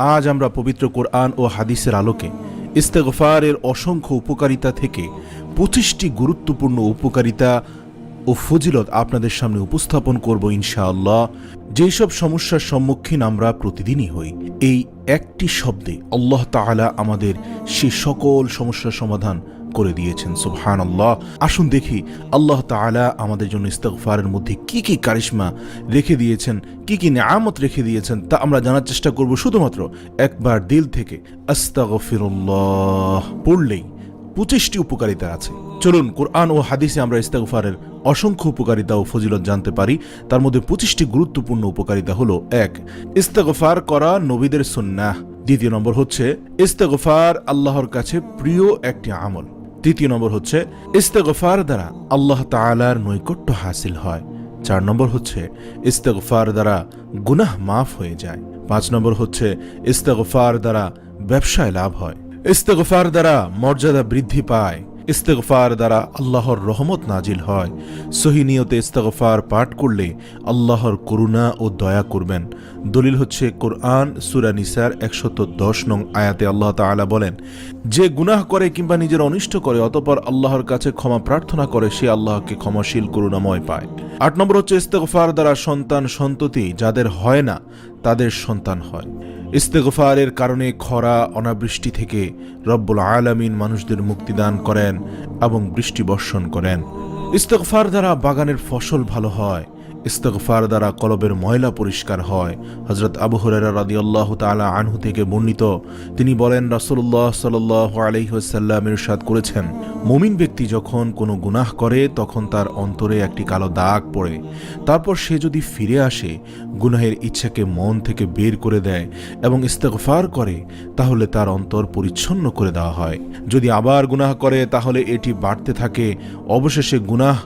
আজ আমরা পবিত্র কোরআন ও হাদিসের আলোকে ইস্তেগফারের অসংখ্য উপকারিতা থেকে পঁচিশটি গুরুত্বপূর্ণ উপকারিতা ও ফজিলত আপনাদের সামনে উপস্থাপন করব ইনশাআল্লাহ। যেসব সমস্যার সম্মুখীন আমরা প্রতিদিনই হই, এই একটি শব্দে আল্লাহ তাআলা আমাদের সে সকল সমস্যার সমাধান করে দিয়েছেন সুবহান আল্লাহ আসুন দেখি আল্লাহ তাআলা আমাদের জন্য ইস্তেগফারের মধ্যে কি কি কারিশমা রেখে দিয়েছেন, কি কি নিয়ামত রেখে দিয়েছেন, তা আমরা জানার চেষ্টা করব শুধুমাত্র একবার দিল থেকে। আস্তাগফিরুল্লাহ। পড়লেই পঁচিশটি উপকারিতা আছে। চলুন, কোরআন ও হাদিসে আমরা ইস্তেগফারের অসংখ্য উপকারিতা ও ফজিলত জানতে পারি। তার মধ্যে পঁচিশটি গুরুত্বপূর্ণ উপকারিতা হলো, এক, ইস্তেগফার করা নবীদের সুন্নাহ। দ্বিতীয় নম্বর হচ্ছে, ইস্তেগফার আল্লাহর কাছে প্রিয় একটি আমল। তৃতীয় নম্বর হচ্ছে, ইস্তেগফার দ্বারা আল্লাহ তালার নৈকট্য হাসিল হয়। চার নম্বর হচ্ছে, ইস্তেগফার দ্বারা গুনাহ মাফ হয়ে যায়। পাঁচ নম্বর হচ্ছে, ইস্তেগফার দ্বারা ব্যবসায় লাভ হয়। ইস্তেগফার দ্বারা মর্যাদা বৃদ্ধি পায়। ইস্তেগফার দ্বারা আল্লাহর রহমত নাজিল হয়। সহি নিয়তে ইস্তেগফার পাঠ করলে আল্লাহর করুণা ও দয়া করবেন। দলিল হচ্ছে কোরআন সুরা নিসার একশত দশ নং আয়াতে আল্লাহ তাআলা বলেন, যে গুনাহ করে কিংবা নিজের অনিষ্ট করে, অতপর আল্লাহর কাছে ক্ষমা প্রার্থনা করে, সে আল্লাহকে ক্ষমাশীল, করুণাময় পায়। আট নম্বর হচ্ছে ইস্তেগফার দ্বারা সন্তান সন্ততি যাদের হয় না, তাদের সন্তান হয়। ইস্তেগফারের কারণে খরা, অনাবৃষ্টি থেকে রব্বুল আলামিন মানুষদের মুক্তিদান করেন এবং বৃষ্টি বর্ষণ করেন। ইস্তেগফার দ্বারা বাগানের ফসল ভালো হয়। ইস্তেগফার দ্বারা কলবের ময়লা পরিষ্কার হয়। হজরত আবু হুরারা রাদিয়াল্লাহ তাআলা আনহু থেকে বর্ণিত, তিনি বলেন, রাসূলুল্লাহ সাল্লাল্লাহু আলাইহি ওয়াসাল্লাম ইরশাদ করেছেন। মুমিন ব্যক্তি যখন কোনো গুনাহ করে, তখন তার অন্তরে একটি কালো দাগ পড়ে। তারপর সে যদি ফিরে আসে, গুনাহের ইচ্ছাকে মন থেকে বের করে দেয় এবং ইস্তেগফার করে, তাহলে তার অন্তর পরিচ্ছন্ন করে দেওয়া হয়। যদি আবার গুনাহ করে, তাহলে এটি বাড়তে থাকে। অবশেষে গুনাহ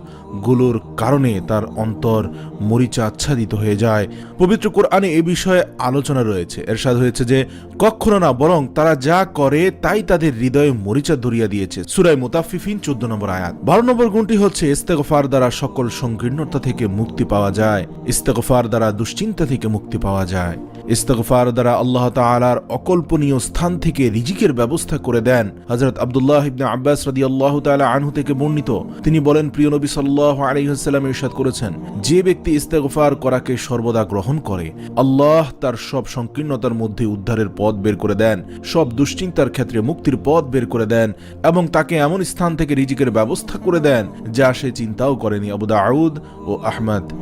গুলোর কারণে তার অন্তর মরিচা আচ্ছাদিত হয়ে যায়। পবিত্র কোরআনে এ বিষয়ে আলোচনা রয়েছে। এরশাদ হয়েছে যে, কখনো না বরং তারা যা করে তাই তাদের হৃদয়ে মরিচা ধরিয়া দিয়েছে। সুরাই মুতাফিফিন চোদ্দ নম্বর আয়াত। বারো নম্বর গুণটি হচ্ছে, ইস্তেগফার দ্বারা সকল সংকীর্ণতা থেকে মুক্তি পাওয়া যায়। ইস্তেগফার দ্বারা দুশ্চিন্তা থেকে মুক্তি পাওয়া যায়। ইস্তেগফার দ্বারা আল্লাহ তাআলার অকল্পনীয় স্থান থেকে রিজিকের ব্যবস্থা করে দেন। হজরত আব্দুল্লাহ ইবনে আব্বাস আল্লাহ তাআলা আনহু থেকে বর্ণিত, তিনি বলেন, প্রিয় নবী সাল্লাল্লাহু আলাইহি ওয়াসাল্লাম ইরশাদ করেছেন, যে ব্যক্তি ইস্তেগফার করাকে সর্বদা গ্রহণ করে, আল্লাহ তার সব সংকীর্ণতার মধ্যে উদ্ধারের পথ বের করে দেন, সব দুশ্চিন্তার ক্ষেত্রে মুক্তির পথ বের করে দেন এবং তাকে এমন স্থান থেকে রিজিকের ব্যবস্থা করে দেন যা সে চিন্তাও করেনি আবু দাউদ ও আহমদ।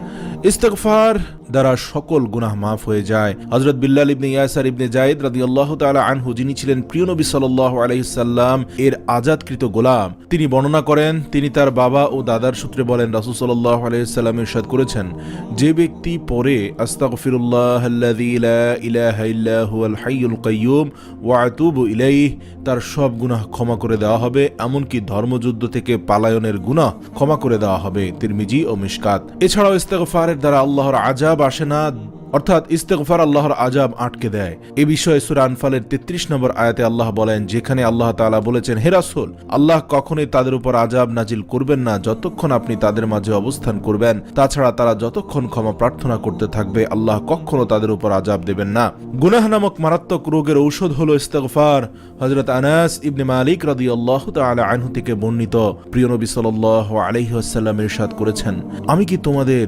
ইস্তেগফার দ্বারা সকল গুনাহ মাফ হয়ে যায়। হজরত বিল্লাল ইবনে ইয়াসার ইবনে জায়েদ রাদিয়াল্লাহু তাআলা আনহু, যিনি ছিলেন প্রিয় নবী সাল্লাল্লাহু আলাইহি সাল্লাম, এর আজাদকৃত গোলাম। তিনি বর্ণনা করেন, তিনি তার বাবা ও দাদার সূত্রে বলেন, রাসূল সাল্লাল্লাহু আলাইহি সাল্লাম ইরশাদ করেছেন, যে ব্যক্তি পরে আস্তাগফিরুল্লাহ আল্লাযী লা ইলাহা ইল্লা হুয়াল হাইয়ুল কাইয়্যুম ওয়া আতুবু ইলাইহি তার সব গুনাহ ক্ষমা করে দেওয়া হবে, এমনকি ধর্মযুদ্ধ থেকে পালায়নের গুনাহ ক্ষমা করে দেওয়া হবে। তিরমিজি ও মিশকাত। এছাড়াও ইস্তেগফারের দ্বারা আল্লাহর আজাব আসে না। অর্থাৎ ইস্তেগফার আল্লাহর আজাব আটকে দেয়। এ বিষয়ে সূরা আনফালের 33 নম্বর আয়াতে আল্লাহ বলেন, যেখানে আল্লাহ তাআলা বলেছেন হেরাসুল আল্লাহ কখনোই তাদের উপর আজাব নাজিল করবেন না যতক্ষণ আপনি তাদের মাঝে অবস্থান করবেন। তাছাড়া তারা যতক্ষণ ক্ষমা প্রার্থনা করতে থাকবে, আল্লাহ কখনো তাদের উপর আজাব দেবেন না। গুনাহ নামক মারাত্মক রোগের ঔষধ হলো ইস্তেগফার। হজরত আনাস ইবনে মালিক রাদিয়াল্লাহু তাআলা আনহু থেকে বর্ণিত। প্রিয় নবী সাল্লাল্লাহু আলাইহি ইরশাদ করেছেন, আমি কি তোমাদের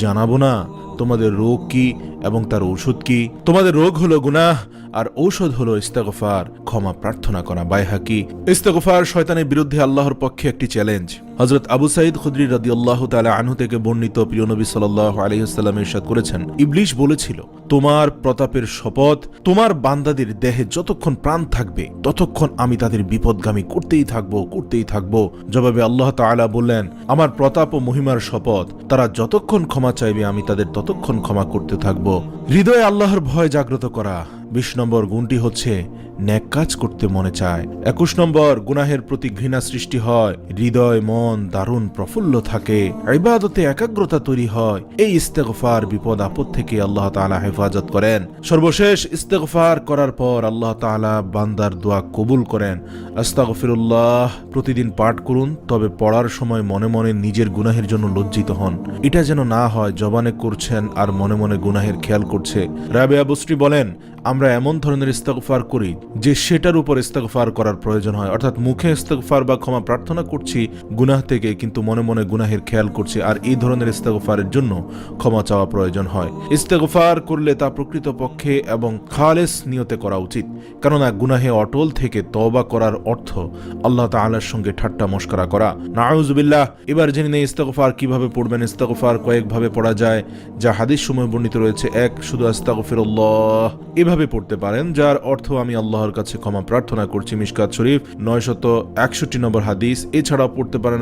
জানাব না? তোমাদের রোগ কি এবং তার ঔষধ কি? তোমাদের রোগ হলো গুনাহ, আর ঔষধ হলো ইস্তাগফার। ক্ষমা প্রার্থনা করা বাইহাকি ইস্তাগফার শয়তানের বিরুদ্ধে আল্লাহর পক্ষে একটি চ্যালেঞ্জ হজরত আবু সাইদ খুদ্রি রাদি আল্লাহ তালা আনহু থেকে বর্ণিত প্রিয় নবী সাল্লাহ আলহিহাস্লাম ইরশাদ করেছেন, ইবলিশ বলেছিল, তোমার প্রতাপের শপথ, তোমার বান্দাদের দেহে যতক্ষণ প্রাণ থাকবে, ততক্ষণ আমি তাদের বিপদগামী করতেই থাকব করতেই থাকব। জবাবে আল্লাহ তাআলা বললেন, আমার প্রতাপ ও মহিমার শপথ, তারা যতক্ষণ ক্ষমা চাইবে, আমি তাদের ততক্ষণ ক্ষমা করতে থাকব। হৃদয়ে আল্লাহর ভয় জাগ্রত করা বিশ নম্বর গুণটি হচ্ছে ন্যাক কাজ করতে মনে চায়। একুশ নম্বর, গুনাহের প্রতি ঘৃণা সৃষ্টি হয়, হৃদয়, মন দারুণ প্রফুল্ল থাকে, ইবাদতে একাগ্রতা তৈরি হয়। এই ইস্তেগফার বিপদ আপদ থেকে আল্লাহ তাআলা হেফাজত করেন। সর্বশেষ, ইস্তেগফার করার পর আল্লাহ তাআলা বান্দার দোয়া কবুল করেন। আস্তাগফিরুল্লাহ, প্রতিদিন পাঠ করুন, তবে পড়ার সময় মনে মনে নিজের গুনাহের জন্য লজ্জিত হন। এটা যেন না হয়, জবানে করছেন আর মনে মনে গুনাহের খেয়াল করছে। রাবে বুস্রি বলেন আমরা এমন ধরনের ইস্তেগফার করি যে সেটার উপর ইস্তেগফার করার প্রয়োজন হয়। অর্থাৎ মুখে ইস্তেগফার বা ক্ষমা প্রার্থনা করছি, গুনাহ থেকে কিন্তু মনে মনে গুনাহের খেয়াল করছি আর এই ধরনের ইস্তেগফারের জন্য ক্ষমা চাওয়া প্রয়োজন হয়। ইস্তেগফার করলে তা প্রকৃতপক্ষে এবং খালেস নিয়তে করা উচিত। কেননা গুনাহে অটল থেকে তওবা করার অর্থ আল্লাহ তাআলার সঙ্গে ঠাট্টা মস্করা করা। নাউজুবিল্লাহ, এবার জেনে নেই ইস্তেগফার কীভাবে পড়বেন। ইস্তেগফার কয়েকভাবে পড়া যায়, যা হাদিস সময় বর্ণিত রয়েছে। এক, শুধু আস্তাগফিরুল্লাহ। এভাবে পড়তে পারেন, যার অর্থ আমি আল্লাহর কাছে ক্ষমা প্রার্থনা করছি, মিশকাত শরীফ, নয়শত একষট্টি নম্বর হাদিস। এছাড়াও পড়তে পারেন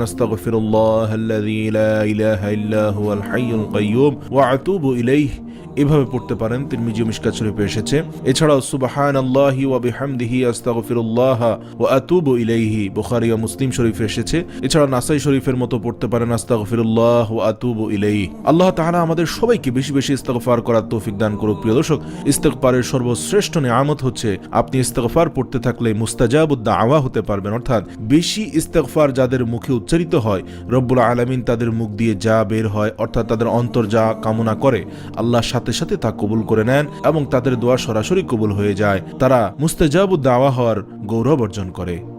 এভাবে পড়তে পারেন, তিরমিজি ও মিশকাত শরীফে এসেছে। এছাড়াও সুবহানাল্লাহি ওয়া বিহামদিহি আস্তাগফিরুল্লাহ ওয়া আতুবু ইলাইহি, বুখারী ও মুসলিম শরীফে এসেছে। এছাড়া নাসাই শরীফের মতো পড়তে পারেন, আস্তাগফিরুল্লাহ ওয়া আতুবু ইলাইহি। আল্লাহ তাআলা আমাদের সবাইকে বেশি বেশি ইস্তেগফার করার তৌফিক দান করুক। প্রিয় দর্শক, ইস্তেগফারের সর্বশ্রেষ্ঠ নিয়ামত হচ্ছে, আপনি ইস্তেকফার পড়তে থাকলে মুস্তাজাবুদ্দা আওয়া হতে পারবেন। অর্থাৎ বেশি ইস্তেকফার যাদের মুখে উচ্চারিত হয়, রব্বুল আলমিন তাদের মুখ দিয়ে যা বের হয়, অর্থাৎ তাদের অন্তর যা কামনা করে আল্লাহর সাথে সাথে তা কবুল করে নেন এবং তাদের দোয়া সরাসরি কবুল হয়ে যায়। তারা মুস্তাজাবুদ্দা আওয়া হওয়ার গৌরব অর্জন করে।